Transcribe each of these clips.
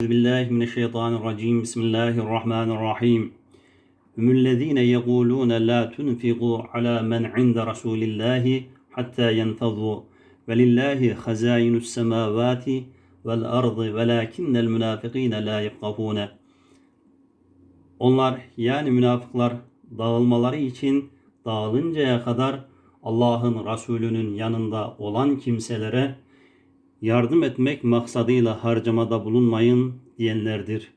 Bismillahirrahmanirrahim. Bismillahirrahmanirrahim. Ümmüllezine yekulûne la tunfiqu ala men inde rasulillahi hatta yenfazû. Velillahi hazâinus semâvâti vel ardı velâkinnel münafıkîne la yefkahûne. Onlar yani münafıklar dağılmaları için dağılıncaya kadar Allah'ın Resulü'nün yanında olan kimselere yardım etmek maksadıyla harcamada bulunmayın diyenlerdir.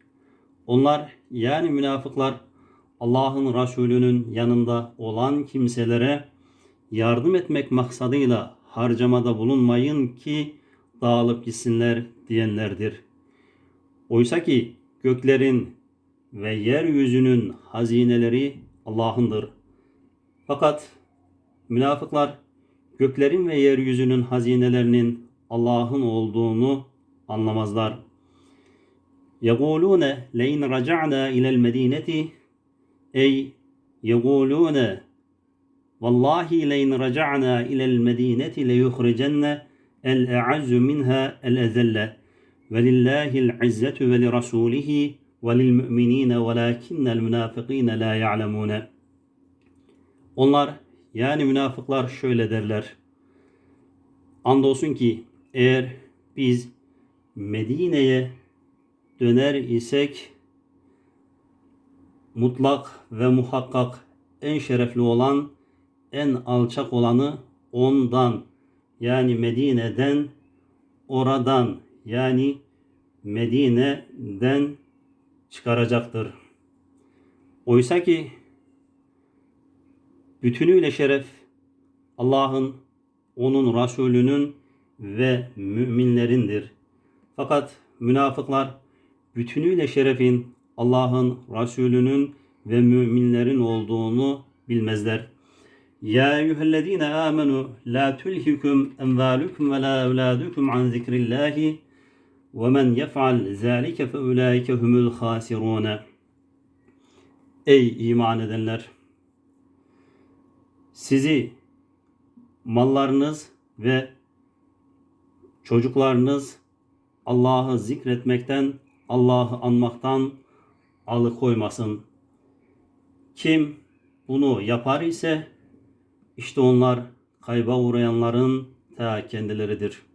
Onlar yani münafıklar Allah'ın Resulü'nün yanında olan kimselere yardım etmek maksadıyla harcamada bulunmayın ki dağılıp gitsinler diyenlerdir. Oysa ki göklerin ve yeryüzünün hazineleri Allah'ındır. Fakat münafıklar göklerin ve yeryüzünün hazinelerinin Allah'ın olduğunu anlamazlar. يَقُولُونَ لَاِنْ رَجَعْنَا اِلَى الْمَد۪ينَةِ Ey يَقُولُونَ وَاللّٰهِ لَاِنْ رَجَعْنَا اِلَى الْمَد۪ينَةِ لَيُخْرِجَنَّ الْاَعَزُّ مِنْهَا الْاَذَلَّ وَلِلَّهِ الْعِزَّةُ وَلِرَسُولِهِ وَلِلْمُؤْمِنِينَ وَلَاكِنَّ الْمُنَافِقِينَ لَا يَعْلَمُونَ Onlar yani münafıklar şöyle derler. Andolsun ki eğer biz Medine'ye döner isek mutlak ve muhakkak en şerefli olan, en alçak olanı ondan yani Medine'den oradan yani Medine'den çıkaracaktır. Oysa ki bütünüyle şeref Allah'ın, onun Resulünün ve müminlerindir. Fakat münafıklar bütünüyle şerefin Allah'ın, Resulünün ve müminlerin olduğunu bilmezler. Ya eyyühellezine amenu la tulhikum envalukum ve la evladukum an zikrillahi ve men yef'al zâlike fe ulaike humul khasirûne. Ey iman edenler! Sizi mallarınız ve çocuklarınız Allah'ı zikretmekten, Allah'ı anmaktan alıkoymasın. Kim bunu yapar ise işte onlar kayba uğrayanların ta kendileridir.''